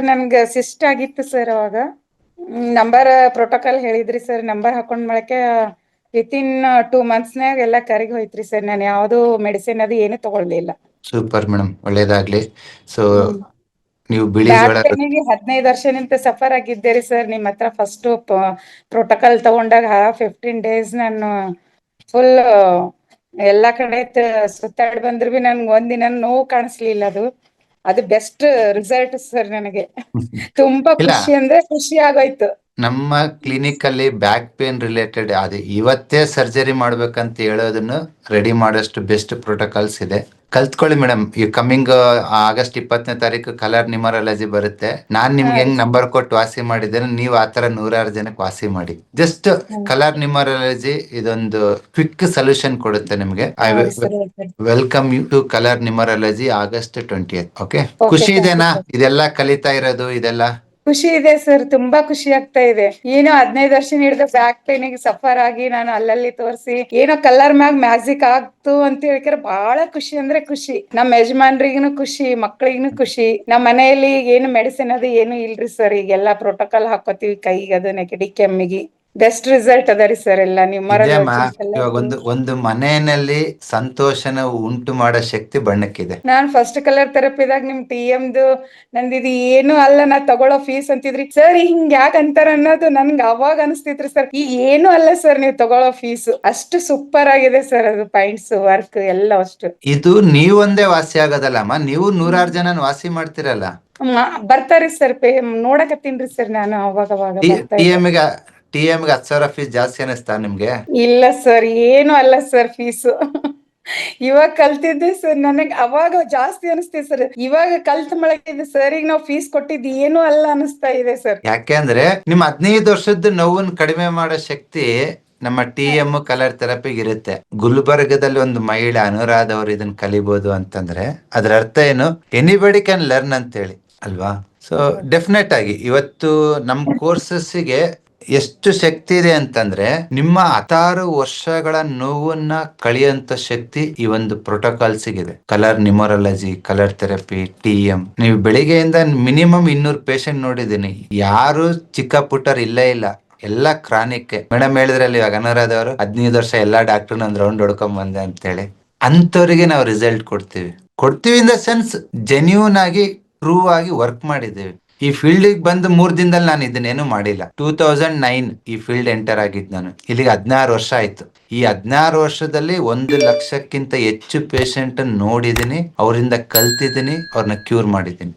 Sir ನನ್ಗೆ cyst ಆಗಿತ್ತು sir ಅವಾಗ. ನಂಬರ್ ಪ್ರೋಟೋಕಾಲ್ ಹೇಳಿದ್ರಿ ಸರ್ ನಂಬರ್ ಹಾಕೊಂಡ್ ಮಾಡಕ್ಕೆ ವಿತ್ ಇನ್ ಟೂ ಮಂತ್ಸ್ನಾಗ ಎಲ್ಲ ಕರಿಗ್ ಹೋಯ್ತ್ರಿ ಸರ್. ನಾನು ಯಾವ್ದು ಮೆಡಿಸಿನ್ ಅದು ಏನು ತಗೊಳ್ಲಿಲ್ಲ. ಸೂಪರ್ ಮೇಡಮ್ ಒಳ್ಳೇದಾಗ್ಲಿ. ಸೊ ನೀವು ಬಿಳಿ ಜೋಳ ಹದಿನೈದು ವರ್ಷನಿಂದ ಸಫರ್ ಆಗಿದ್ದೆ ರೀ ಸರ್. ನಿಮ್ಮ ಹತ್ರ ಫಸ್ಟ್ ಪ್ರೋಟೋಕಾಲ್ ತಗೊಂಡಾಗ ಫಿಫ್ಟೀನ್ ಡೇಸ್ ನಾನು ಫುಲ್ ಎಲ್ಲಾ ಕಡೆ ಸುತ್ತಾಡಿ ಬಂದ್ರು ಬಿ ನನ್ಗೆ ಒಂದಿನ ನೋವು ಕಾಣಿಸ್ಲಿಲ್ಲ ಅದು. ಅದು ಬೆಸ್ಟ್ ರಿಸಲ್ಟ್ ಸರ್ ನನಗೆ. ತುಂಬಾ ಇಲ್ಲ. ಖುಷಿ ಅಂದ್ರೆ ಖುಷಿ ಆಗೋಯ್ತು. ನಮ್ಮ ಕ್ಲಿನಿಕ್ ಅಲ್ಲಿ ಬ್ಯಾಕ್ ಪೇನ್ ರಿಲೇಟೆಡ್ ಅದು ಇವತ್ತೇ ಸರ್ಜರಿ ಮಾಡ್ಬೇಕಂತ ಹೇಳೋದನ್ನು ರೆಡಿ ಮಾಡೋಷ್ಟು ಬೆಸ್ಟ್ ಪ್ರೋಟೋಕಾಲ್ಸ್ ಇದೆ. ಕಲ್ತ್ಕೊಳ್ಳಿ ಮೇಡಮ್. ಈ ಕಮಿಂಗ್ ಆಗಸ್ಟ್ ಇಪ್ಪತ್ತನೇ ತಾರೀಕು ಕಲರ್ ನಿಮರಾಲಜಿ ಬರುತ್ತೆ. ನಾನ್ ನಿಮ್ಗೆ ಹೆಂಗ್ ನಂಬರ್ ಕೊಟ್ಟು ವಾಸಿ ಮಾಡಿದ್ರೆ ನೀವು ಆತರ ನೂರಾರು ಜನಕ್ಕೆ ವಾಸಿ ಮಾಡಿ. ಜಸ್ಟ್ ಕಲರ್ ನಿಮರಾಲಜಿ ಇದೊಂದು ಕ್ವಿಕ್ ಸೊಲ್ಯೂಷನ್ ಕೊಡುತ್ತೆ ನಿಮ್ಗೆ. I. Welcome you to colour numerology August twenty okay ಖುಷಿ ಇದೆನಾ. ಇದೆಲ್ಲ ಕಲಿತಾ ಇರೋದು ಇದೆಲ್ಲ? ಖುಷಿ ಇದೆ ಸರ್, ತುಂಬಾ ಖುಷಿ ಆಗ್ತಾ ಇದೆ. ಏನೋ ಹದಿನೈದು ವರ್ಷ ಹಿಡಿದು ಬ್ಯಾಕ್ ಪೇನ್ ಸಫರ್ ಆಗಿ ನಾನು ಅಲ್ಲಲ್ಲಿ ತೋರಿಸಿ, ಏನೋ ಕಲರ್ ಮ್ಯಾಗ್ ಮ್ಯಾಜಿಕ್ ಆಗ್ತು ಅಂತ ಹೇಳಿಕ್ರೆ ಬಹಳ ಖುಷಿ ಅಂದ್ರೆ ಖುಷಿ. ನಮ್ಮ ಯಜಮಾನ್ರಿಗೂ ಖುಷಿ ಮಕ್ಳಿಗೂ ಖುಷಿ. ನಮ್ಮ ಮನೆಯಲ್ಲಿ ಏನು ಮೆಡಿಸಿನ್ ಅದು ಏನು ಇಲ್ರಿ ಸರ್, ಈಗೆಲ್ಲಾ ಪ್ರೋಟೋಕಾಲ್ ಹಾಕೋತೀವಿ ಕೈಗೆ, ಅದು ನೆಗಡಿ ಕೆಮ್ಮಿಗೆ. ಬೆಸ್ಟ್ ರಿಸಲ್ಟ್ ಅದ ರೀ ಸರ್ ಎಲ್ಲ. ನೀವು ಇವಾಗ ಒಂದು ಒಂದು ಮನೆಯಲ್ಲಿ ಸಂತೋಷನ ಉಂಟು ಮಾಡೋ ಶಕ್ತಿ ಬಣ್ಣಕ್ಕಿದೆ. ನಾನ್ ಫಸ್ಟ್ ಕಲರ್ ಥೆರಪಿದಾಗ ನಿಮ್ ಟಿ ಎಮ್ದು ಇದು ಏನು ಅಲ್ಲ ನಾ ತಗೊಳ್ಳೋ ಫೀಸ್ ಅಂತಿದ್ರಿ. ಸರ್ ಹಿಂಗ್ ಯಾಕೆ ಅಂತಾರ ಅನ್ನೋದು ನನ್ಗೆ ಅವಾಗ ಅನಿಸ್ತಿತ್ರಿ ಸರ್ ಈ ಏನು ಅಲ್ಲ ಸರ್ ನೀವು ತಗೊಳ್ಳೋ ಫೀಸ್ ಅಷ್ಟು ಸೂಪರ್ ಆಗಿದೆ ಸರ್ ಅದು ಪಾಯಿಂಟ್ಸ್ ವರ್ಕ್ ಎಲ್ಲ ಅಷ್ಟು. ಇದು ನೀವೊಂದೇ ವಾಸಿ ಆಗೋದಲ್ಲಮ್ಮ ನೀವು ನೂರಾರು ಜನ ವಾಸಿ ಮಾಡ್ತಿರಲ್ಲ. ಮ- ಬರ್ತಾರಿ ಸರ್ ಪೇ ನೋಡಕತ್ತೀನ್ರಿ ಸರ್ ನಾನು ಅವಾಗ ಅವಾಗ ಬರ್ತಾ ಟಿ ಇದ್ದೆ. ಎಂ ಗೆ ಟಿ ಗೆ ಹತ್ತು ಸಾವಿರ ಫೀಸ್ ಜಾಸ್ತಿ ಅನಿಸ್ತಾ ನಿಮ್ಗೆ? ಇಲ್ಲ ಸರ್ ಏನು ಅಲ್ಲ ಸರ್ ಫೀಸ್ ಇವಾಗ ಕಲ್ತಿದ್ದೆ ಸರ್ ನನಗೆ ಅವಾಗ ಜಾಸ್ತಿ ಅನಿಸ್ತಿದೆ ಸರ್ ಇವಾಗ ಕಲ್ತ ಮಳಗಿದೆ ಸರ್ ಈಗ ನಾವು ಫೀಸ್ ಕೊಟ್ಟಿದ್ದು ಏನು ಅಲ್ಲ ಅನಿಸ್ತಾ ಇದೆ ಸರ್ ಯಾಕೆಂದ್ರೆ ನಿಮ್ ಹದಿನೈದು ವರ್ಷದ ನೋವನ್ನ ಕಡಿಮೆ ಮಾಡೋ ಶಕ್ತಿ ನಮ್ಮ ಟಿ ಎಂ ಕಲರ್ ಥೆರಪಿಗೆ ಇರುತ್ತೆ. ಗುಲ್ಬರ್ಗದಲ್ಲಿ ಒಂದು ಮಹಿಳೆ ಅನುರಾಧ ಅವರು ಇದನ್ನ ಕಲಿಬಹುದು ಅಂತಂದ್ರೆ ಅದ್ರ ಅರ್ಥ ಏನು? ಎನಿಬಡಿ ಕ್ಯಾನ್ ಲರ್ನ್ ಅಂತ ಹೇಳಿ ಅಲ್ವಾ? ಸೊ ಡೆಫಿನೆಟ್ ಆಗಿ ಇವತ್ತು ನಮ್ ಕೋರ್ಸಸ್ಗೆ ಎಷ್ಟು ಶಕ್ತಿ ಇದೆ ಅಂತಂದ್ರೆ ನಿಮ್ಮ ಹತ್ತಾರು ವರ್ಷಗಳ ನೋವನ್ನ ಕಳಿಯಂತ ಶಕ್ತಿ ಈ ಒಂದು ಪ್ರೋಟೋಕಾಲ್ ಇದೆ colour numerology colour therapy T M ನೀವು ಬೆಳಿಗ್ಗೆಯಿಂದ ಮಿನಿಮಮ್ ಇನ್ನೂರು ಪೇಷಂಟ್ ನೋಡಿದೀನಿ ಯಾರು ಚಿಕ್ಕ ಪುಟ್ಟರ್ ಇಲ್ಲೇ, ಇಲ್ಲ. ಎಲ್ಲ ಕ್ರಾನಿಕ್ ಮೇಡಮ್ ಹೇಳಿದ್ರಲ್ಲಿ ಇವಾಗ ಅನುರಾಧ ಅವರು, ಹದಿನೈದು ವರ್ಷ ಎಲ್ಲಾ ಡಾಕ್ಟರ್ ಒಂದ್ ರೌಂಡ್ ಹೊಡ್ಕೊಂಡ್ ಬಂದೆ ಅಂತ ಹೇಳಿ ಅಂತವ್ರಿಗೆ ನಾವು ರಿಸಲ್ಟ್ ಕೊಡ್ತೀವಿ. ಕೊಡ್ತೀವಿ ಇನ್ ದ ಸೆನ್ಸ್ ಜೆನ್ಯೂನ್ ಆಗಿ ಪ್ರೂವ್ ಆಗಿ ವರ್ಕ್ ಮಾಡಿದ್ದೀವಿ. ಈ ಫೀಲ್ಡ್ ಬಂದು ಮೂರ್ ದಿನದಲ್ಲಿ ನಾನು ಇದನ್ನೇನು ಮಾಡಿಲ್ಲ. ಟೂ ತೌಸಂಡ್ ನೈನ್ ಈ ಫೀಲ್ಡ್ ಎಂಟರ್ ಆಗಿದ್ದು ನಾನು. ಇಲ್ಲಿಗೆ ಹದಿನಾರು ವರ್ಷ ಆಯ್ತು. ಈ ಹದಿನಾರು ವರ್ಷದಲ್ಲಿ ಒಂದು ಲಕ್ಷಕ್ಕಿಂತ ಹೆಚ್ಚು ಪೇಷಂಟ್ ನೋಡಿದೀನಿ, ಅವರಿಂದ ಕಲ್ತಿದ್ದೀನಿ ಅವ್ರನ್ನ ಕ್ಯೂರ್ ಮಾಡಿದ್ದೀನಿ